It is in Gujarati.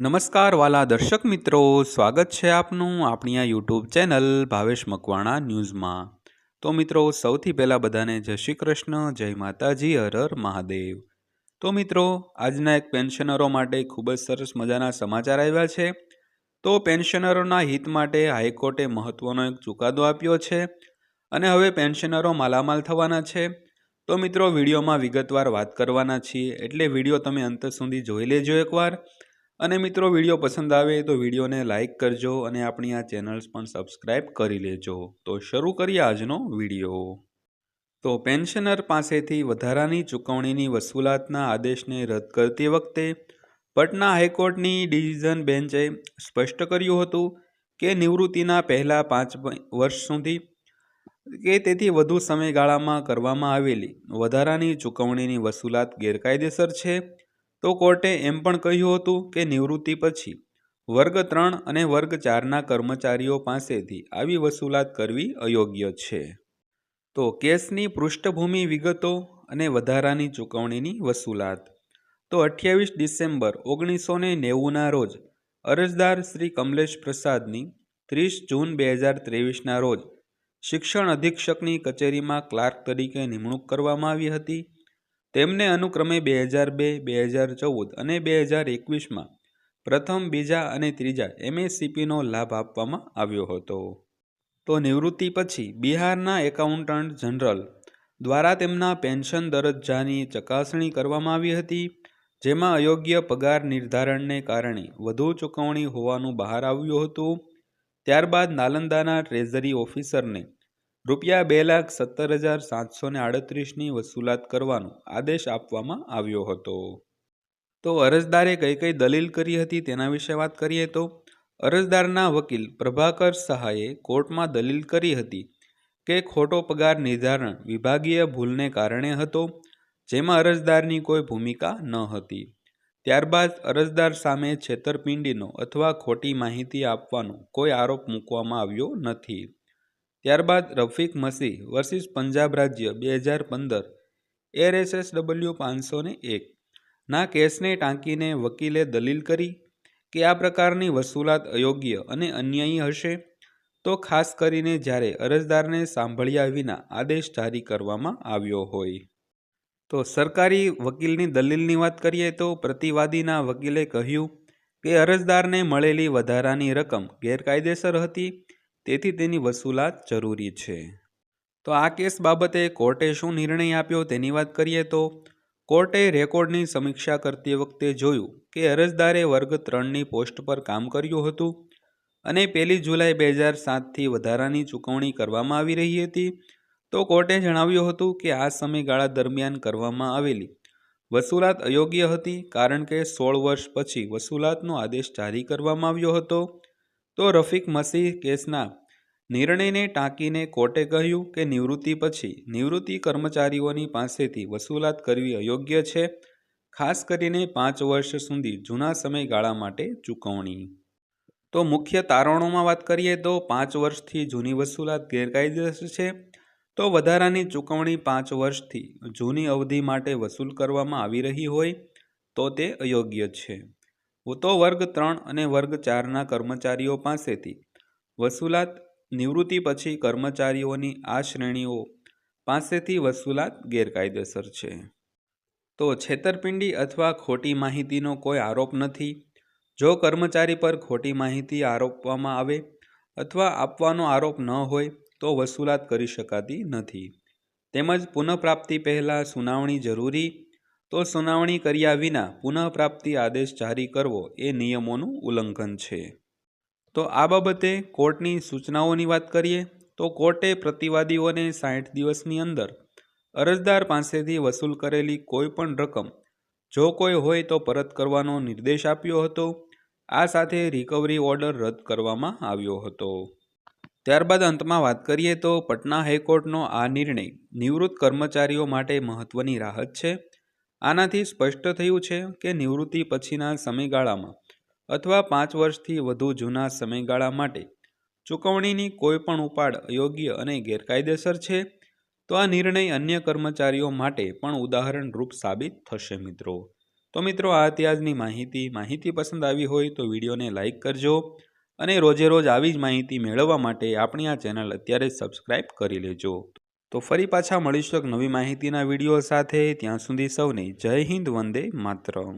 નમસ્કાર વાલા દર્શક મિત્રો, સ્વાગત છે આપનું આપણી આ યુટ્યુબ ચેનલ ભાવેશ મકવાણા ન્યૂઝમાં. તો મિત્રો, સૌથી પહેલાં બધાને જય શ્રી કૃષ્ણ, જય માતાજી, હર હર મહાદેવ. તો મિત્રો, આજના એક પેન્શનરો માટે ખૂબ જ સરસ મજાના સમાચાર આવ્યા છે. તો પેન્શનરોના હિત માટે હાઈકોર્ટે મહત્ત્વનો એક ચુકાદો આપ્યો છે અને હવે પેન્શનરો માલામાલ થવાના છે. તો મિત્રો, વિડીયોમાં વિગતવાર વાત કરવાના છીએ. એટલે વીડિયો તમે અંત સુધી જોઈ લેજો એકવાર. અને મિત્રો વીડિયો પસંદ આવે તો વિડીયોને લાઇક કરજો અને આપણી આ ચેનલ્સ પણ સબસ્ક્રાઈબ કરી લેજો. તો શરૂ કરીએ આજનો વીડિયો. તો પેન્શનર પાસેથી વધારાની ચૂકવણીની વસૂલાતના આદેશને રદ કરતી વખતે પટના હાઈકોર્ટની ડિવિઝન બેન્ચે સ્પષ્ટ કર્યું હતું કે નિવૃત્તિના પહેલાં પાંચ વર્ષ સુધી કે તેથી વધુ સમયગાળામાં કરવામાં આવેલી વધારાની ચૂકવણીની વસૂલાત ગેરકાયદેસર છે. તો કોર્ટે એમ પણ કહ્યું હતું કે નિવૃત્તિ પછી વર્ગ ત્રણ અને વર્ગ ચારના કર્મચારીઓ પાસેથી આવી વસૂલાત કરવી અયોગ્ય છે. તો કેસની પૃષ્ઠભૂમિ વિગતો અને વધારાની ચૂકવણીની વસૂલાત. તો અઠ્યાવીસ ડિસેમ્બર ઓગણીસો ને નેવુંના રોજ અરજદાર શ્રી કમલેશ પ્રસાદની ત્રીસ જૂન બે હજાર ત્રેવીસના રોજ શિક્ષણ અધિક્ષકની કચેરીમાં ક્લાર્ક તરીકે નિમણૂક કરવામાં આવી હતી. તેમને અનુક્રમે બે હજાર બે બે હજાર ચૌદ અને બે હજાર એકવીસમાં પ્રથમ, બીજા અને ત્રીજા એમએસસીપીનો લાભ આપવામાં આવ્યો હતો. તો નિવૃત્તિ પછી બિહારના એકાઉન્ટન્ટ જનરલ દ્વારા તેમના પેન્શન દરજ્જાની ચકાસણી કરવામાં આવી હતી, જેમાં અયોગ્ય પગાર નિર્ધારણને કારણે વધુ ચૂકવણી હોવાનું બહાર આવ્યું હતું. ત્યારબાદ નાલંદાના ટ્રેઝરી ઓફિસરને રૂપિયા બે લાખ સત્તર હજાર સાતસો ને આડત્રીસની વસૂલાત કરવાનો આદેશ આપવામાં આવ્યો હતો. તો અરજદારે કઈ કઈ દલીલ કરી હતી તેના વિશે વાત કરીએ તો, અરજદારના વકીલ પ્રભાકર સહાયે કોર્ટમાં દલીલ કરી હતી કે ખોટો પગાર નિર્ધારણ વિભાગીય ભૂલને કારણે હતો, જેમાં અરજદારની કોઈ ભૂમિકા ન હતી. ત્યારબાદ અરજદાર સામે છેતરપિંડીનો અથવા ખોટી માહિતી આપવાનો કોઈ આરોપ મૂકવામાં આવ્યો નથી. ત્યારબાદ રફીક મસી વર્સિસ પંજાબ રાજ્ય બે હજાર પંદર એર એસ એસ ડબલ્યુ પાંચસો ને એક. ના કેસને ટાંકીને વકીલે દલીલ કરી કે આ પ્રકારની વસૂલાત અયોગ્ય અને અન્યાયી હશે, તો ખાસ કરીને જ્યારે અરજદારને સાંભળ્યા વિના આદેશ જારી કરવામાં આવ્યો હોય. તો સરકારી વકીલની દલીલની વાત કરીએ તો પ્રતિવાદીના વકીલે કહ્યું કે અરજદારને મળેલી વધારાની રકમ ગેરકાયદેસર હતી તેથી તેની વસૂલાત જરૂરી છે. તો આ કેસ બાબતે કોર્ટે શું નિર્ણય આપ્યો તેની વાત કરીએ તો, કોર્ટે રેકોર્ડની સમીક્ષા કરતી વખતે જોયું કે અરજદારે વર્ગ ત્રણની પોસ્ટ પર કામ કર્યું હતું અને પહેલી જુલાઈ બે હજાર સાતથી વધારાની ચૂકવણી કરવામાં આવી રહી હતી. તો કોર્ટે જણાવ્યું હતું કે આ સમયગાળા દરમિયાન કરવામાં આવેલી વસૂલાત અયોગ્ય હતી, કારણ કે સોળ વર્ષ પછી વસૂલાતનો આદેશ જારી કરવામાં આવ્યો હતો. તો રફીક મસીહ કેસના નિર્ણયને ટાંકીને કોર્ટે કહ્યું કે નિવૃત્તિ પછી નિવૃત્તિ કર્મચારીઓની પાસેથી વસૂલાત કરવી અયોગ્ય છે, ખાસ કરીને પાંચ વર્ષ સુધી જૂના સમયગાળા માટે ચૂકવણી. તો મુખ્ય તારણોમાં વાત કરીએ તો પાંચ વર્ષથી જૂની વસૂલાત ગેરકાયદેસર છે, તો વધારાની ચૂકવણી પાંચ વર્ષથી જૂની અવધિ માટે વસૂલ કરવામાં આવી રહી હોય તો તે અયોગ્ય છે. તો વર્ગ ત્રણ અને વર્ગ ચારના કર્મચારીઓ પાસેથી. વસૂલાત નિવૃત્તિ પછી કર્મચારીઓની આ શ્રેણીઓ પાસેથી વસૂલાત ગેરકાયદેસર છે. તો છેતરપિંડી અથવા ખોટી માહિતીનો કોઈ આરોપ નથી. જો કર્મચારી પર ખોટી માહિતી આરોપવામાં આવે અથવા આપવાનો આરોપ ન હોય તો વસૂલાત કરી શકાતી નથી. તેમજ પુનઃપ્રાપ્તિ પહેલાં સુનાવણી જરૂરી તો સુનાવણી કર્યા વિના પુનઃપ્રાપ્તિ આદેશ જારી કરવો એ નિયમોનું ઉલ્લંઘન છે. તો આ બાબતે કોર્ટની સૂચનાઓની વાત કરીએ, તો કોર્ટે પ્રતિવાદીઓને સાઠ દિવસની અંદર અરજદાર પાસેથી વસૂલ કરેલી કોઈ પણ રકમ, જો કોઈ હોય તો પરત કરવાનો નિર્દેશ આપ્યો હતો. આ સાથે રિકવરી ઓર્ડર રદ કરવામાં આવ્યો હતો. ત્યારબાદ અંતમાં વાત કરીએ તો પટના હાઈકોર્ટનો આ નિર્ણય નિવૃત્ત કર્મચારીઓ માટે મહત્ત્વની રાહત છે. આનાથી સ્પષ્ટ થયું છે કે નિવૃત્તિ પછીના સમયગાળામાં અથવા પાંચ વર્ષથી વધુ જૂના સમયગાળા માટે ચૂકવણીની કોઈપણ ઉપાડ અયોગ્ય અને ગેરકાયદેસર છે? તો આ નિર્ણય અન્ય કર્મચારીઓ માટે પણ ઉદાહરણરૂપ સાબિત થશે મિત્રો. તો મિત્રો, આ અત્યારની માહિતી. માહિતી પસંદ આવી હોય તો વિડીયોને લાઇક કરજો અને રોજે રોજ આવી જ માહિતી મેળવવા માટે આપણી આ ચેનલ અત્યારે સબસ્ક્રાઇબ કરી લેજો. તો ફરી પાછા મળીશું એક નવી માહિતીના વીડિયો સાથે. ત્યાં સુધી સૌને જય હિન્દ, વંદે માતરમ.